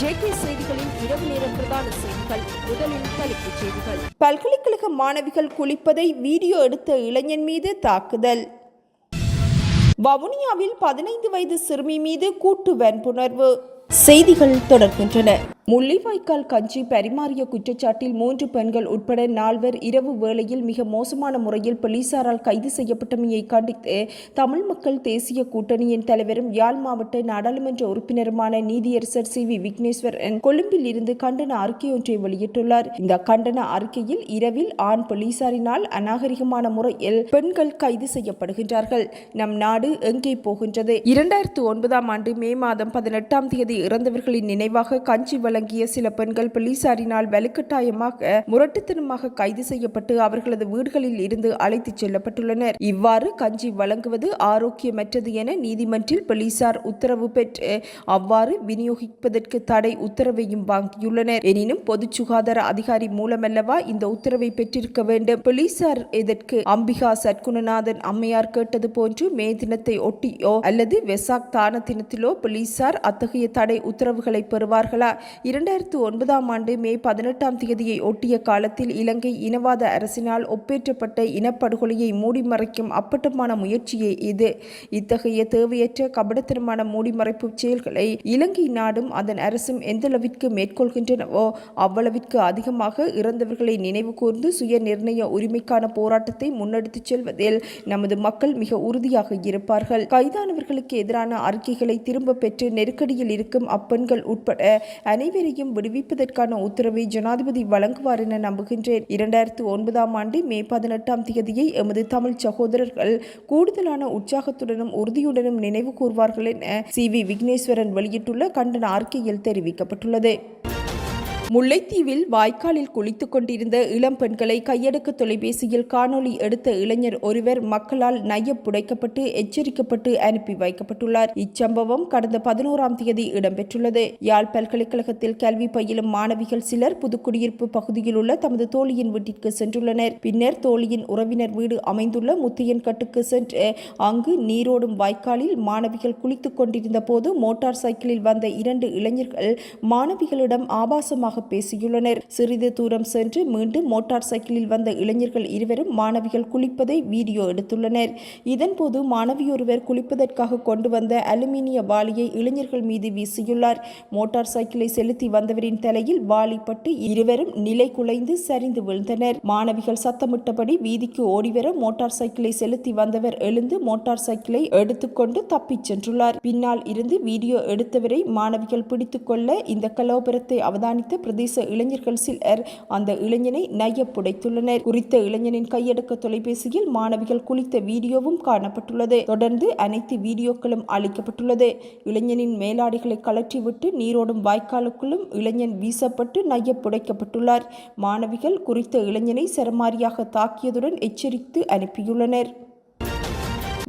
JK செய்திகளின் இரவு நேர பிரதான செய்திகள் முதலில் தலைப்புச் செய்திகள். பல்கலைக்கழக மாணவிகள் குளிப்பதை வீடியோ எடுத்த இளைஞன் மீது தாக்குதல். வவுனியாவில் பதினைந்து வயது சிறுமி மீது கூட்டு வன்புணர்வு. செய்திகள் தொடர்கின்றன. முள்ளிவாய்க்கால் கஞ்சி பரிமாறிய குற்றச்சாட்டில் மூன்று பெண்கள் உட்பட நால்வர் இரவு வேளையில் மிக மோசமான முறையில் போலீசாரால் கைது செய்யப்பட்டமையை கண்டித்து தமிழ் மக்கள் தேசிய கூட்டணியின் தலைவரும் யாழ் மாவட்ட நாடாளுமன்ற உறுப்பினருமான நீதியரசர் சி வி விக்னேஸ்வரன் கொழும்பில் இருந்து கண்டன அறிக்கை ஒன்றை வெளியிட்டுள்ளார். இந்த கண்டன அறிக்கையில் இரவில் ஆண் போலீசாரினால் அநாகரிகமான முறையில் பெண்கள் கைது செய்யப்படுகின்றார்கள். நம் நாடு எங்கே போகின்றது? இரண்டாயிரத்து ஒன்பதாம் ஆண்டு மே மாதம் பதினெட்டாம் தேதி இறந்தவர்களின் நினைவாக கஞ்சி வழங்கிய சில பெண்கள் போலீசாரினால் வலுக்கட்டாயமாக முரட்டுத்தனமாக கைது செய்யப்பட்டு அவர்களது வீடுகளில் இருந்து அழைத்துச் செல்லப்பட்டுள்ளனர். இவ்வாறு கஞ்சி வழங்குவது ஆரோக்கியமற்றது என நீதிமன்றில் போலீசார் உத்தரவு பெற்று அவ்வாறு விநியோகிப்பதற்கு தடை உத்தரவையும் வாங்கியுள்ளனர். எனினும் பொது சுகாதார அதிகாரி மூலமல்லவா இந்த உத்தரவை பெற்றிருக்க வேண்டும். போலீசார் இதற்கு அம்பிகா சற்குணநாதன் அம்மையார் கேட்டது போன்று மே தினத்தை ஒட்டியோ அல்லது வெசாக் தான தினத்திலோ போலீசார் அத்தகைய தடை தடை உத்தரவுகளை பெறுவார்களா? இரண்டாயிரத்து ஒன்பதாம் ஆண்டு மே பதினெட்டாம் தேதியை ஒட்டிய காலத்தில் இலங்கை இனவாத அரசினால் ஒப்பேற்றப்பட்ட இனப்படுகொலையை மூடி மறைக்கும் அப்பட்டமான முயற்சியே இது. இத்தகைய தேவையற்ற கபடத்தனமான மூடிமறைப்பு செயல்களை இலங்கை நாடும் அதன் அரசும் எந்தளவிற்கு மேற்கொள்கின்றனவோ அவ்வளவிற்கு அதிகமாக இறந்தவர்களை நினைவு கூர்ந்து சுய நிர்ணய உரிமைக்கான போராட்டத்தை முன்னெடுத்துச் செல்வதில் நமது மக்கள் மிக உறுதியாக இருப்பார்கள். கைதானவர்களுக்கு எதிரான அறிக்கைகளை திரும்ப பெற்று நெருக்கடியில் இருக்கும் அப்பெண்கள் உட்பட அனைவரையும் விடுவிப்பதற்கான உத்தரவை ஜனாதிபதி வழங்குவார் என நம்புகின்றேன். இரண்டாயிரத்து ஒன்பதாம் ஆண்டு மே பதினெட்டாம் தேதியை எமது தமிழ் சகோதரர்கள் கூடுதலான உற்சாகத்துடனும் உறுதியுடனும் நினைவு கூர்வார்கள் என சி வி விக்னேஸ்வரன் வெளியிட்டுள்ள கண்டன அறிக்கையில் தெரிவிக்கப்பட்டுள்ளது. முல்லைத்தீவில் வாய்க்காலில் குளித்துக் கொண்டிருந்த இளம் பெண்களை கையடக்க தொலைபேசியில் காணொளி எடுத்த இளைஞர் ஒருவர் மக்களால் நையப் புடைக்கப்பட்டு எச்சரிக்கப்பட்டு அனுப்பி வைக்கப்பட்டுள்ளார். இச்சம்பவம் கடந்த பதினோராம் தேதி இடம்பெற்றுள்ளது. யாழ் பல்கலைக்கழகத்தில் கல்வி பயிலும் மாணவிகள் சிலர் புதுக்குடியிருப்பு பகுதியில் உள்ள தமது தோழியின் வீட்டிற்கு சென்றுள்ளனர். பின்னர் தோழியின் உறவினர் வீடு அமைந்துள்ள முத்தையன் கட்டுக்கு சென்று அங்கு நீரோடும் வாய்க்காலில் மாணவிகள் குளித்துக் கொண்டிருந்த போது மோட்டார் சைக்கிளில் வந்த இரண்டு இளைஞர்கள் மாணவிகளிடம் ஆபாசமாக பேசியுள்ளனர். சிறிது தூரம் சென்று மீண்டும் மோட்டார் சைக்கிளில் வந்த இளைஞர்கள் இருவரும் மாணவிகள் குளிப்பதை வீடியோ எடுத்துள்ளனர். இதன்போது மாணவியொருவர் குளிப்பதற்காக கொண்டு வந்த அலுமினிய வாளியை இளைஞர்கள் மீது வீசியுள்ளார். மோட்டார் சைக்கிளை செலுத்தி வந்தவரின் தலையில் வாளி பட்டு இருவரும் நிலை குலைந்து சரிந்து விழுந்தனர். மாணவிகள் சத்தமிட்டபடி வீதிக்கு ஓடிவர மோட்டார் சைக்கிளை செலுத்தி வந்தவர் எழுந்து மோட்டார் சைக்கிளை எடுத்துக்கொண்டு தப்பிச் சென்றுள்ளார். பின்னால் இருந்து வீடியோ எடுத்தவரை மாணவிகள் பிடித்துக்கொள்ள இந்த கலோபரத்தை அவதானித்த பிரதேச இளைஞர்கள் சிலர் அந்த இளைஞனை நையப்புடைத்துள்ளனர் குறித்த இளைஞனின் கையடக்க தொலைபேசியில் மாணவிகள் குளித்த வீடியோவும் காணப்பட்டுள்ளது. தொடர்ந்து அனைத்து வீடியோக்களும் அளிக்கப்பட்டுள்ளது. இளைஞனின் மேலாடைகளை கலற்றிவிட்டு நீரோடும் வாய்க்காலுக்குள்ளும் இளைஞன் வீசப்பட்டு நையப்புடைக்கப்பட்டுள்ளார் மாணவிகள் குறித்த இளைஞனை சரமாரியாக தாக்கியதுடன் எச்சரித்து அனுப்பியுள்ளனர்.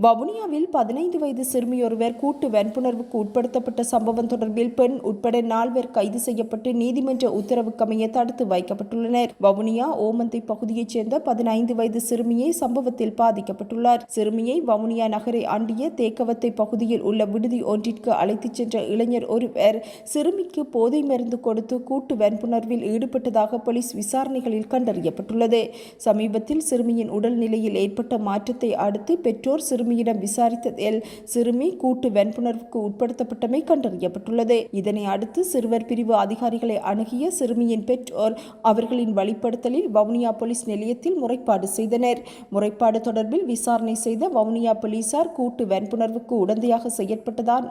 வவுனியாவில் பதினைந்து வயது சிறுமியொருவர் கூட்டு வன்புணர்வுக்கு உட்படுத்தப்பட்ட சம்பவம் தொடர்பில் பெண் உட்பட நால்வர் கைது செய்யப்பட்டு நீதிமன்ற உத்தரவுக்கமைய தடுத்து வைக்கப்பட்டுள்ளனர். வவுனியா ஓமந்தை பகுதியைச் சேர்ந்த பதினைந்து வயது சிறுமியை சம்பவத்தில் பாதிக்கப்பட்டுள்ளார். சிறுமியை வவுனியா நகரை அண்டிய தேக்கவத்தை பகுதியில் உள்ள விடுதி ஒன்றிற்கு அழைத்துச் சென்ற இளைஞர் ஒருவர் சிறுமிக்கு போதை மருந்து கொடுத்து கூட்டு வன்புணர்வில் ஈடுபட்டதாக போலீஸ் விசாரணைகளில் கண்டறியப்பட்டுள்ளது. சமீபத்தில் சிறுமியின் உடல்நிலையில் ஏற்பட்ட மாற்றத்தை அடுத்து பெற்றோர் சிறுமி சிறுமியிடம் விசாரித்ததில் சிறுமி கூட்டு வன்புணர்வுக்கு உட்படுத்தப்பட்டமை கண்டறியப்பட்டுள்ளது. இதனை அடுத்து சிறுவர் பிரிவு அதிகாரிகளை அணுகிய சிறுமியின் பெற்றோர் அவர்களின் வழிப்படுத்தலில் வவுனியா போலீஸ் நிலையத்தில் முறைப்பாடு செய்தனர். முறைப்பாடு தொடர்பில் விசாரணை செய்த வவுனியா போலீசார் கூட்டு வன்புணர்வுக்கு உடந்தையாக செயற்பட்டதான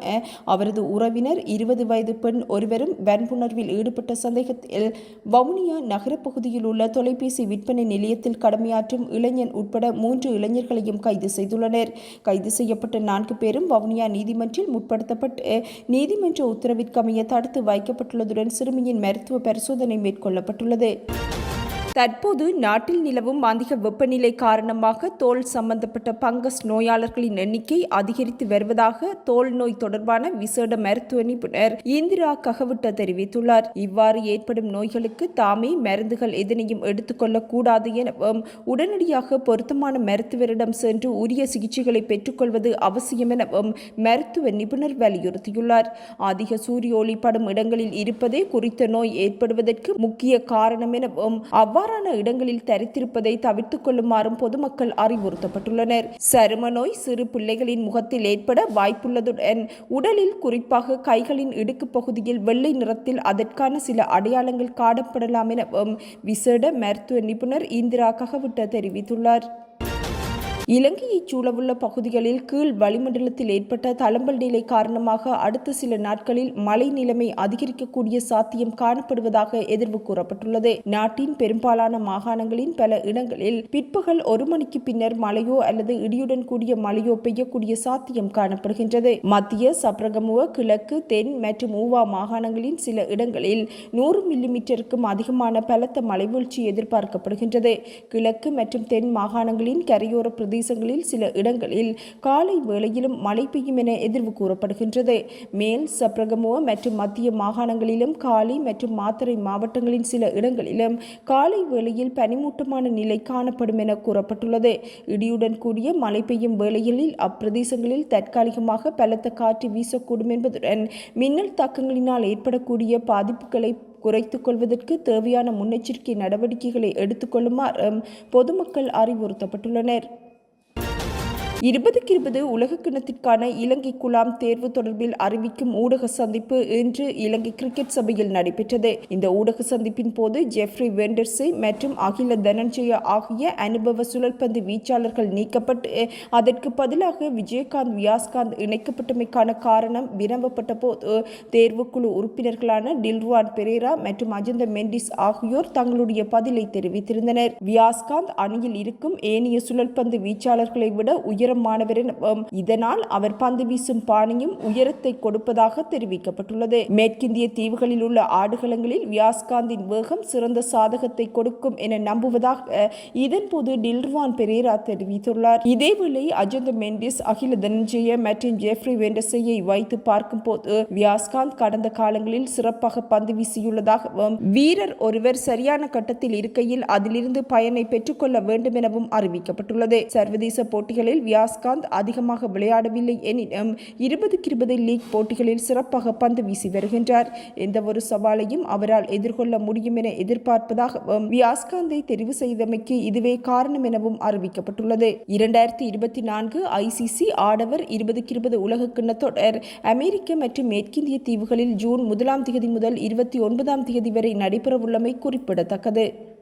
அவரது உறவினர் இருபது வயது பெண் ஒருவரும் வன்புணர்வில் ஈடுபட்ட சந்தேகத்தில் வவுனியா நகரப்பகுதியில் உள்ள தொலைபேசி விற்பனை நிலையத்தில் கடமையாற்றும் இளைஞன் உட்பட மூன்று இளைஞர்களையும் கைது செய்துள்ளனர். கைது செய்யப்பட்ட நான்கு பேரும் வவுனியா நீதிமன்றில் முற்படுத்தப்பட்டு நீதிமன்ற உத்தரவிற்கமைய தடுத்து வைக்கப்பட்டுள்ளதுடன் சிறுமியின் மருத்துவ பரிசோதனை மேற்கொள்ளப்பட்டுள்ளது. தற்போது நாட்டில் நிலவும் அதிக வெப்பநிலை காரணமாக தோல் சம்பந்தப்பட்ட பங்கஸ் நோயாளர்களின் எண்ணிக்கை அதிகரித்து வருவதாக தோல் நோய் தொடர்பான விசேட மருத்துவ நிபுணர் இந்திரா ககவிட்ட தெரிவித்துள்ளார். இவ்வாறு ஏற்படும் நோய்களுக்கு தாமே மருந்துகள் எதனையும் எடுத்துக்கொள்ளக் கூடாது எனவும் உடனடியாக பொருத்தமான மருத்துவரிடம் சென்று உரிய சிகிச்சைகளை பெற்றுக்கொள்வது அவசியம் எனவும் மருத்துவ நிபுணர் வலியுறுத்தியுள்ளார். அதிக சூரிய ஒளி படும் இடங்களில் இருப்பதே குறித்த நோய் ஏற்படுவதற்கு முக்கிய காரணம் எனவும் அவ்வாறான இடங்களில் தரித்திருப்பதை தவிர்த்துக் கொள்ளுமாறும் பொதுமக்கள் அறிவுறுத்தப்பட்டுள்ளனர். சரும நோய் சிறு பிள்ளைகளின் முகத்தில் ஏற்பட வாய்ப்புள்ளதுடன் உடலில் குறிப்பாக கைகளின் இடுக்கு பகுதியில் வெள்ளை நிறத்தில் அதற்கான சில அடையாளங்கள் காணப்படலாம் எனவும் விசேட மருத்துவ நிபுணர் இந்திரா ககவிட்ட தெரிவித்துள்ளார். இலங்கையைச் சூழவுள்ள பகுதிகளில் கீழ் வளிமண்டலத்தில் ஏற்பட்ட தளம்பல் நிலை காரணமாக அடுத்த சில நாட்களில் மழை நிலைமை அதிகரிக்கக்கூடிய சாத்தியம் காணப்படுவதாக எதிர்வு கூறப்பட்டுள்ளது. நாட்டின் பெரும்பாலான மாகாணங்களின் பல இடங்களில் பிற்பகல் ஒரு மணிக்கு பின்னர் மழையோ அல்லது இடியுடன் கூடிய மழையோ பெய்யக்கூடிய சாத்தியம் காணப்படுகின்றது. மத்திய சப்ரகமுவ கிழக்கு தென் மற்றும் ஊவா மாகாணங்களின் சில இடங்களில் நூறு மில்லிமீட்டருக்கும் அதிகமான பலத்த மழைவீழ்ச்சி எதிர்பார்க்கப்படுகின்றது. கிழக்கு மற்றும் தென் மாகாணங்களின் கரையோர பிரதேசங்களில் சில இடங்களில் காலை வேளையிலும் மழை பெய்யும் என எதிர்வு கூறப்படுகின்றது. மேல் சப்ரகமோ மற்றும் மத்திய மாகாணங்களிலும் காலி மற்றும் மாத்தறை மாவட்டங்களின் சில இடங்களிலும் காலை வேளையில் பனிமூட்டமான நிலை காணப்படும் என கூறப்பட்டுள்ளது. இடியுடன் கூடிய மழை பெய்யும் வேளைகளில் அப்பிரதேசங்களில் தற்காலிகமாக பலத்த காற்று வீசக்கூடும் என்பதுடன் மின்னல் தாக்கங்களினால் ஏற்படக்கூடிய பாதிப்புகளை குறைத்துக் கொள்வதற்கு தேவையான முன்னெச்சரிக்கை நடவடிக்கைகளை எடுத்துக்கொள்ளுமாறு பொதுமக்கள் அறிவுறுத்தப்பட்டுள்ளனர். இருபதுக்கு இருபது உலக கிணத்திற்கான இலங்கை குலாம் தேர்வு தொடர்பில் அறிவிக்கும் ஊடக சந்திப்பு இன்று இலங்கை கிரிக்கெட் சபையில் நடைபெற்றது. இந்த ஊடக சந்திப்பின் போது ஜெஃப்ரி வெண்டர்ஸே மற்றும் அகில தனஞ்சய ஆகிய அனுபவ சுழற்பந்து வீச்சாளர்கள் நீக்கப்பட்டு அதற்கு பதிலாக விஜயகாந்த் வியாஸ்காந்த் இணைக்கப்பட்டமைக்கான காரணம் வினவப்பட்ட போது தேர்வுக்குழு உறுப்பினர்களான டில்ருவான் பெரேரா மற்றும் அஜந்த மெண்டிஸ் ஆகியோர் தங்களுடைய பதிலை தெரிவித்திருந்தனர். வியாஸ்காந்த் அணியில் இருக்கும் ஏனைய சுழற்பந்து வீச்சாளர்களை விட உயர் உயரமானவர் இதனால் அவர் பந்து வீசும் பாணியும் உயரத்தை கொடுப்பதாக தெரிவிக்கப்பட்டுள்ளது. மேற்கிந்திய தீவுகளில் உள்ள ஆடுகளங்களில் வியாஸ்காந்தின் வேகம் சிறந்த சாதகத்தை கொடுக்கும் என நம்புவதாக இதன்போது டில்வான் பெரேரா தெரிவித்துள்ளார். இதேவேளை அஜந்த மெண்டிஸ் அகில தனஞ்சய மற்றும் ஜெஃப்ரி வெண்டசையை வைத்து பார்க்கும் போது வியாஸ்காந்த் கடந்த காலங்களில் சிறப்பாக பந்து வீசியுள்ளதாகவும் வீரர் ஒருவர் சரியான கட்டத்தில் இருக்கையில் அதிலிருந்து பயனை பெற்றுக்கொள்ள வேண்டும் எனவும் அறிவிக்கப்பட்டுள்ளது. சர்வதேச போட்டிகளில் வியாஸ்காந்த் அதிகமாக விளையாடவில்லை எனினும் இருபதுக்கு இருபது லீக் போட்டிகளில் சிறப்பாக பந்து வீசி வருகின்றார். எந்த ஒரு சவாலையும் அவரால் எதிர்கொள்ள முடியும் என எதிர்பார்ப்பதாகவும் வியாஸ்காந்தை தெரிவு செய்தமைக்கு இதுவே காரணம் எனவும் அறிவிக்கப்பட்டுள்ளது. இரண்டாயிரத்தி இருபத்தி நான்கு ஐசிசி ஆடவர் இருபதுக்கு இருபது உலக தொடர் அமெரிக்க மற்றும் மேற்கிந்திய தீவுகளில் ஜூன் முதலாம் தேதி முதல் இருபத்தி ஒன்பதாம் தேதி வரை நடைபெறவுள்ளமை குறிப்பிடத்தக்கது.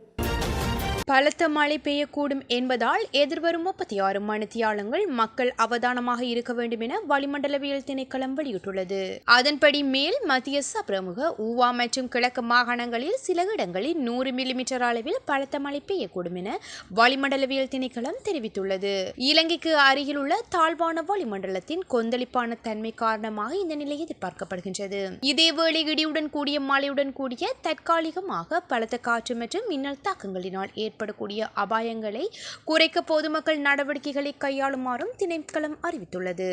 பலத்த மழை பெய்யக்கூடும் என்பதால் எதிர்வரும் முப்பத்தி ஆறு மணித்தியாலங்கள் மக்கள் அவதானமாக இருக்க வேண்டும் என வளிமண்டலவியல் திணைக்களம் வெளியிட்டுள்ளது. அதன்படி மேல் மத்திய சப்ரமுக ஊவா மற்றும் கிழக்கு மாகாணங்களில் சில இடங்களில் நூறு மில்லிமீட்டர் அளவில் பலத்த மழை பெய்யக்கூடும் என வளிமண்டலவியல் திணைக்களம் தெரிவித்துள்ளது. இலங்கைக்கு அருகில் உள்ள தாழ்வான வளிமண்டலத்தின் கொந்தளிப்பான தன்மை காரணமாக இந்த நிலை எதிர்பார்க்கப்படுகின்றது. இதேவேளை இடியுடன் கூடிய மழையுடன் கூடிய தற்காலிகமாக பலத்த காற்று மற்றும் மின்னல் தாக்கங்களினால் ஏற்ப ஏற்படக்கூடிய அபாயங்களை குறைக்க பொதுமக்கள் நடவடிக்கைகளை கையாளுமாறும் திணைக்களம் அறிவித்துள்ளது.